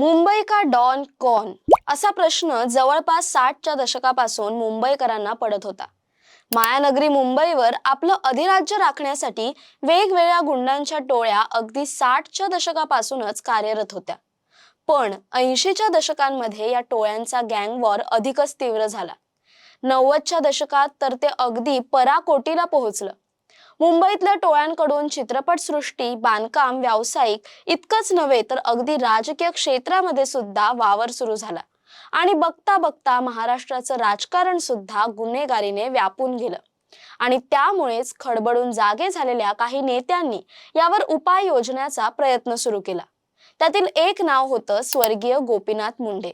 मुंबई का डॉन कॉन? असा प्रश्न जवळपास साठच्या दशकापासून मुंबईकरांना पडत होता. मायानगरी मुंबईवर आपलं अधिराज्य राखण्यासाठी वेगवेगळ्या गुंडांच्या टोळ्या अगदी साठच्या दशकापासूनच कार्यरत होत्या. पण ऐंशीच्या दशकांमध्ये या टोळ्यांचा गँग वॉर अधिकच तीव्र झाला. नव्वदच्या दशकात तर ते अगदी पराकोटीला पोहोचलं. मुंबईतल्या टोळ्यांकडून चित्रपटसृष्टी बांधकाम व्यावसायिक इतकंच नव्हे तर अगदी राजकीय क्षेत्रामध्ये सुद्धा वावर सुरू झाला. आणि बघता बघता महाराष्ट्राचं राजकारण सुद्धा गुन्हेगारीने व्यापून गेलं. आणि त्यामुळेच खडबडून जागे झालेल्या काही नेत्यांनी यावर उपाय योजण्याचा प्रयत्न सुरू केला. त्यातील एक नाव होतं स्वर्गीय गोपीनाथ मुंडे.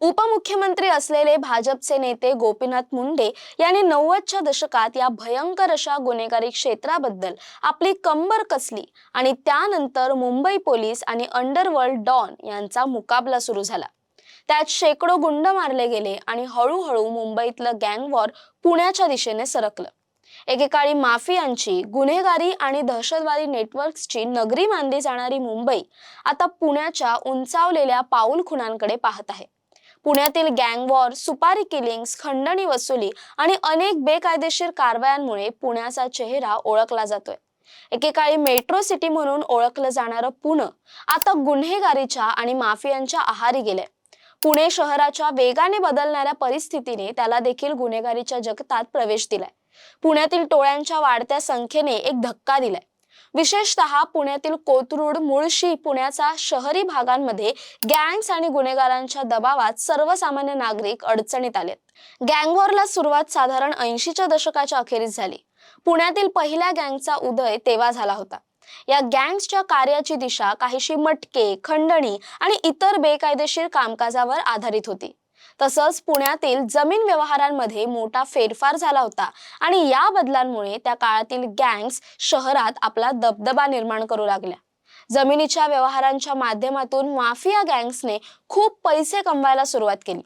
उपमुख्यमंत्री असलेले भाजपचे नेते गोपीनाथ मुंडे यांनी नव्वदच्या दशकात या भयंकर अशा गुन्हेगारी क्षेत्राबद्दल आपली कंबर कसली आणि त्यानंतर मुंबई पोलीस आणि अंडरवर्ल्ड डॉन यांचा मुकाबला सुरू झाला. त्यात शेकडो गुंड मारले गेले आणि हळूहळू मुंबईतलं गँगवॉर पुण्याच्या दिशेने सरकलं. एकेकाळी माफियांची गुन्हेगारी आणि दहशतवादी नेटवर्क्सची नगरी मानली जाणारी मुंबई आता पुण्याच्या उंचावलेल्या पाऊल खुणांकडे पाहत आहे. पुण्यातील गँग वॉर सुपारी किलिंग्स खंडणी वसुली आणि अनेक बेकायदेशीर कारवायांमुळे पुण्याचा चेहरा ओळखला जातोय. एकेकाळी मेट्रो सिटी म्हणून ओळखलं जाणारं पुणे आता गुन्हेगारीच्या आणि माफियांच्या आहारी गेले पुणे शहराच्या वेगाने बदलणाऱ्या परिस्थितीने त्याला देखील गुन्हेगारीच्या जगतात प्रवेश दिलाय. पुण्यातील टोळ्यांच्या वाढत्या संख्येने एक धक्का दिलाय. विशेषतः पुण्यातील कोथरूड मुळशी पुण्याचा शहरी भागांमध्ये गँग्स आणि गुन्हेगारांच्या दबावात सर्वसामान्य नागरिक अडचणीत आलेत. गँगवॉरला सुरुवात साधारण ऐंशीच्या दशकाच्या अखेरीस झाली. पुण्यातील पहिल्या गँगचा उदय तेव्हा झाला होता. या गँग्सच्या कार्याची दिशा काहीशी मटके खंडणी आणि इतर बेकायदेशीर कामकाजावर आधारित होती. तसंच पुण्यातील जमीन व्यवहारांमध्ये मोठा फेरफार झाला होता. आणि या बदलांमुळे त्या काळातील गँग्स शहरात आपला दबदबा निर्माण करू लागल्या. जमिनीच्या व्यवहारांच्या माध्यमातून माफिया गँग्सने खूप पैसे कमवायला सुरुवात केली.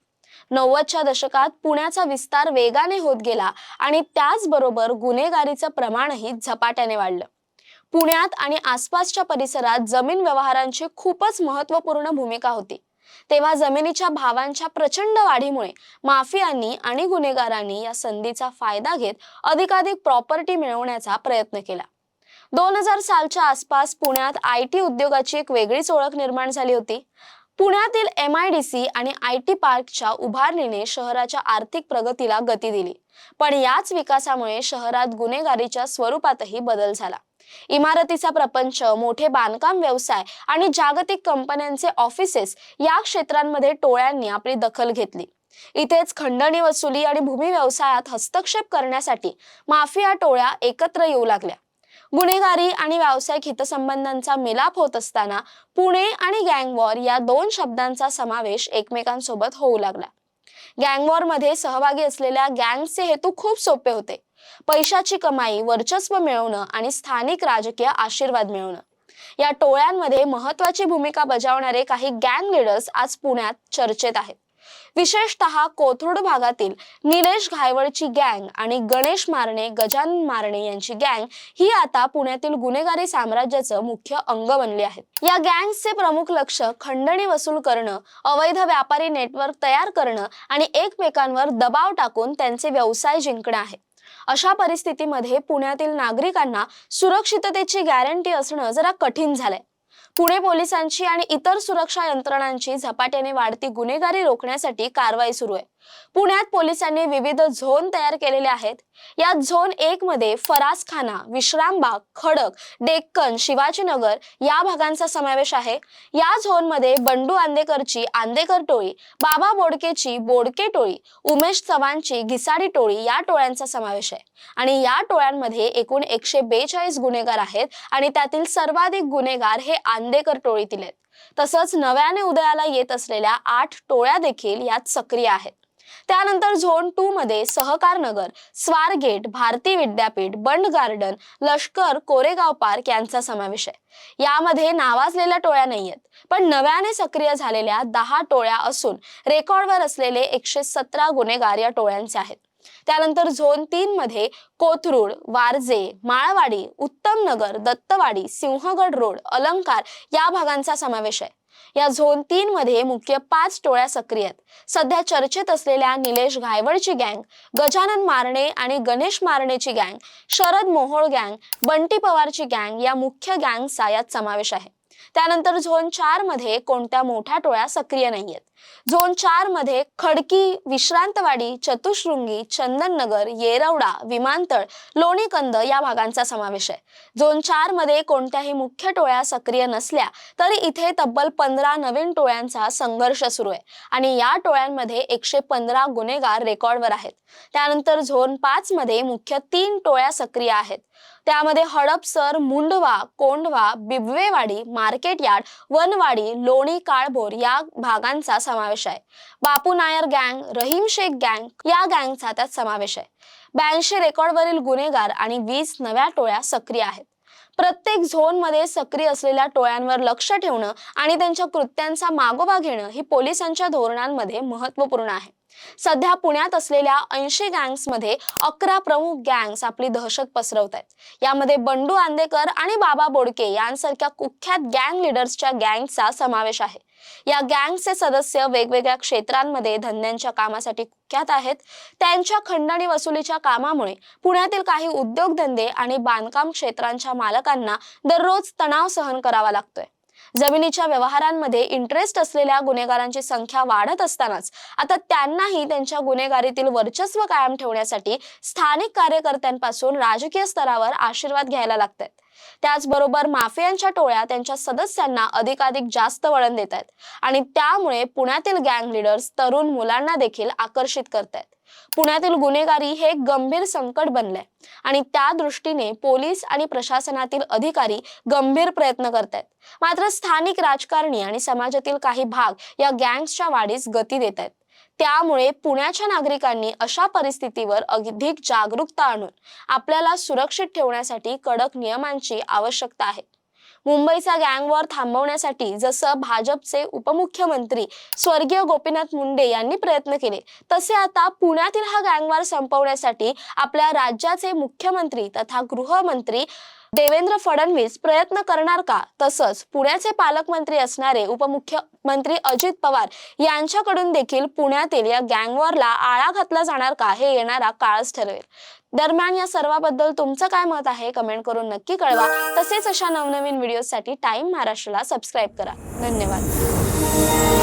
नव्वदच्या दशकात पुण्याचा विस्तार वेगाने होत गेला आणि त्याचबरोबर गुन्हेगारीचं प्रमाणही झपाट्याने वाढलं. पुण्यात आणि आसपासच्या परिसरात जमीन व्यवहारांची खूपच महत्त्वपूर्ण भूमिका होती. तेव्हा जमिनीच्या भावांच्या प्रचंड वाढीमुळे माफियांनी आणि गुन्हेगारांनी या संधीचा फायदा घेत अधिकाधिक प्रॉपर्टी मिळवण्याचा प्रयत्न केला. दोन हजार सालच्या आसपास पुण्यात आय टी उद्योगाची एक वेगळीच ओळख निर्माण झाली होती. पुण्यातील एम आय डी सी आणि आय टी पार्कच्या उभारणीने शहराच्या आर्थिक प्रगतीला गती दिली. पण याच विकासामुळे शहरात गुन्हेगारीच्या स्वरूपातही बदल झाला. इमारतीचा प्रपंच मोठे बांधकाम व्यवसाय आणि जागतिक कंपन्यांचे ऑफिसेस या क्षेत्रांमध्ये टोळ्यांनी आपली दखल घेतली. इथेच खंडणी वसुली आणि भूमी व्यवसायात हस्तक्षेप करण्यासाठी माफिया टोळ्या एकत्र येऊ लागल्या. गुन्हेगारी आणि व्यावसायिक हितसंबंधांचा मिलाप होत असताना पुणे आणि गँगवॉर या दोन शब्दांचा समावेश एकमेकांसोबत होऊ लागला. गँगवॉरमध्ये सहभागी असलेल्या गँगचे हेतू खूप सोपे होते. पैशाची कमाई वर्चस्व मिळवणं आणि स्थानिक राजकीय आशीर्वाद मिळवणं. या टोळ्यांमध्ये महत्वाची भूमिका बजावणारे काही गँग लीडर्स आज पुण्यात चर्चेत आहेत. विशेषतः कोथरूड भागातील निलेश घायवळची गँग आणि गणेश मारणे गजानन मारणे यांची गँग ही आता पुण्यातील गुन्हेगारी साम्राज्याचं मुख्य अंग बनली आहेत. या गँगचे प्रमुख लक्ष खंडणी वसूल करणं अवैध व्यापारी नेटवर्क तयार करणं आणि एकमेकांवर दबाव टाकून त्यांचे व्यवसाय जिंकणं आहे. अशा परिस्थितीमध्ये पुण्यातील नागरिकांना सुरक्षिततेची गॅरंटी असणं जरा कठीण झालंय. पुणे पोलिसांची आणि इतर सुरक्षा यंत्रणांची झपाट्याने वाढती गुन्हेगारी रोखण्यासाठी कारवाई सुरू आहे. पुण्यात पोलिसांनी विविध झोन तयार केलेले आहेत. या झोन एक मध्ये फरासखाना विश्रामबाग खडक डेक्कन शिवाजीनगर या भागांचा समावेश आहे. या झोनमध्ये बंडू आंदेकरची आंदेकर टोळी बाबा बोडकेची बोडके टोळी उमेश चव्हाणची घिसाडी टोळी या टोळ्यांचा समावेश आहे. आणि या टोळ्यांमध्ये एकूण एकशे बेचाळीस गुन्हेगार आहेत आणि त्यातील सर्वाधिक गुन्हेगार हे आंदेकर टोळीतील आहेत. तसंच नव्याने उदयाला येत असलेल्या आठ टोळ्या देखील यात सक्रिय आहेत. त्यानंतर झोन टू मध्ये सहकार नगर स्वारगेट भारती विद्यापीठ बंड गार्डन लष्कर कोरेगाव पार्क यांचा समावेश आहे. यामध्ये नावाजलेल्या टोळ्या नाहीयेत पण नव्याने सक्रिय झालेल्या दहा टोळ्या असून रेकॉर्डवर असलेले एकशे सतरा गुन्हेगार या टोळ्यांचे आहेत. त्यानंतर झोन तीन मध्ये कोथरूड वारजे माळवाडी उत्तम नगर दत्तवाडी सिंहगड रोड अलंकार या भागांचा समावेश आहे. या झोन तीन मध्ये मुख्य पाच टोळ्या सक्रिय आहेत. सध्या चर्चेत असलेल्या निलेश घायवडची गँग गजानन मारणे आणि गणेश मारणेची गँग शरद मोहोळ गँग बंटी पवारची गँग या मुख्य गँगचा यात समावेश आहे. त्यानंतर झोन चारमध्ये कोणत्या मोठ्या टोळ्या सक्रिय नाहीयेत? झोन चारमध्ये खडकी विश्रांतवाडी चतुशृंगी चंदननगर येरवडा विमानतळ लोणीकंद या भागांचा समावेश आहे. झोन चारमध्ये कोणत्याही मुख्य टोळ्या सक्रिय नसल्या तरी इथे तब्बल पंधरा नवीन टोळ्यांचा संघर्ष सुरू आहे आणि या टोळ्यांमध्ये एकशे पंधरा गुन्हेगार रेकॉर्डवर आहेत. त्यानंतर झोन पाच मध्ये मुख्य तीन टोळ्या सक्रिय आहेत. त्यामध्ये हडपसर मुंडवा कोंडवा बिबवेवाडी मार्केट यार्ड वनवाडी लोणी काळभोर या भागांचा समावेश आहे. बापू नायर गँग रहीम शेख गँग या गँगचा त्यात समावेश आहे. ब्याऐंशी रेकॉर्डवरील गुन्हेगार आणि वीस नव्या टोळ्या सक्रिय आहेत. प्रत्येक झोनमध्ये सक्रिय असलेल्या टोळ्यांवर लक्ष ठेवणं आणि त्यांच्या कृत्यांचा मागोवा घेणं ही पोलिसांच्या धोरणांमध्ये महत्त्वपूर्ण आहे. सध्या पुण्यात असलेल्या ऐंशी गँग्समध्ये अकरा प्रमुख गँग्स आपली दहशत पसरवत आहेत. यामध्ये बंडू आंदेकर आणि बाबा बोडके यांसारख्या कुख्यात गँग लिडर्सच्या गँगचा समावेश आहे. या गँगचे सदस्य वेगवेगळ्या क्षेत्रांमध्ये धंद्यांच्या कामासाठी कुख्यात आहेत. त्यांच्या खंडणी वसुलीच्या कामामुळे पुण्यातील काही उद्योगधंदे आणि बांधकाम क्षेत्रांच्या मालकांना दररोज तणाव सहन करावा लागतोय. जमिनीच्या व्यवहारांमध्ये इंटरेस्ट असलेल्या गुन्हेगारांची संख्या वाढत असतानाच आता त्यांनाही त्यांच्या गुन्हेगारीतील वर्चस्व कायम ठेवण्यासाठी स्थानिक कार्यकर्त्यांपासून राजकीय स्तरावर आशीर्वाद घ्यायला लागतात त्याचबरोबर माफियांच्या टोळ्या त्यांच्या सदस्यांना अधिकाधिक जास्त वळण देत आहेत. आणि त्यामुळे पुण्यातील गँग लीडर्स तरुण मुलांना देखील आकर्षित करत आहेत. पुण्यातील गुन्हेगारी हे एक गंभीर संकट बनलंय. आणि त्या दृष्टीने पोलीस आणि प्रशासनातील अधिकारी गंभीर प्रयत्न करत आहेत. मात्र स्थानिक राजकारणी आणि समाजातील काही भाग या गँग्सच्या वाढीस गती देत आहेत. त्यामुळे पुण्याच्या नागरिकांनी अशा परिस्थितीवर अधिक जागरूकता आणून आपल्याला सुरक्षित ठेवण्यासाठी कडक नियमांची आवश्यकता आहे. मुंबईचा गँगवॉर थांबवण्यासाठी जसं भाजपचे उपमुख्यमंत्री स्वर्गीय गोपीनाथ मुंडे यांनी प्रयत्न केले तसे आता पुण्यातील हा गँगवॉर संपवण्यासाठी आपल्या राज्याचे मुख्यमंत्री तथा गृहमंत्री देवेंद्र फडणवीस प्रयत्न करणार का? तसंच पुण्याचे पालकमंत्री असणारे उपमुख्यमंत्री अजित पवार यांच्याकडून देखील पुण्यातील या गँगवॉरला आळा घातला जाणार का हे येणारा काळच ठरवेल दरम्यान या सर्वाबद्दल तुमचं काय मत आहे? कमेंट करून नक्की कळवा. तसेच अशा नवनवीन व्हिडिओसाठी टाइम महाराष्ट्राला सबस्क्राईब करा. धन्यवाद.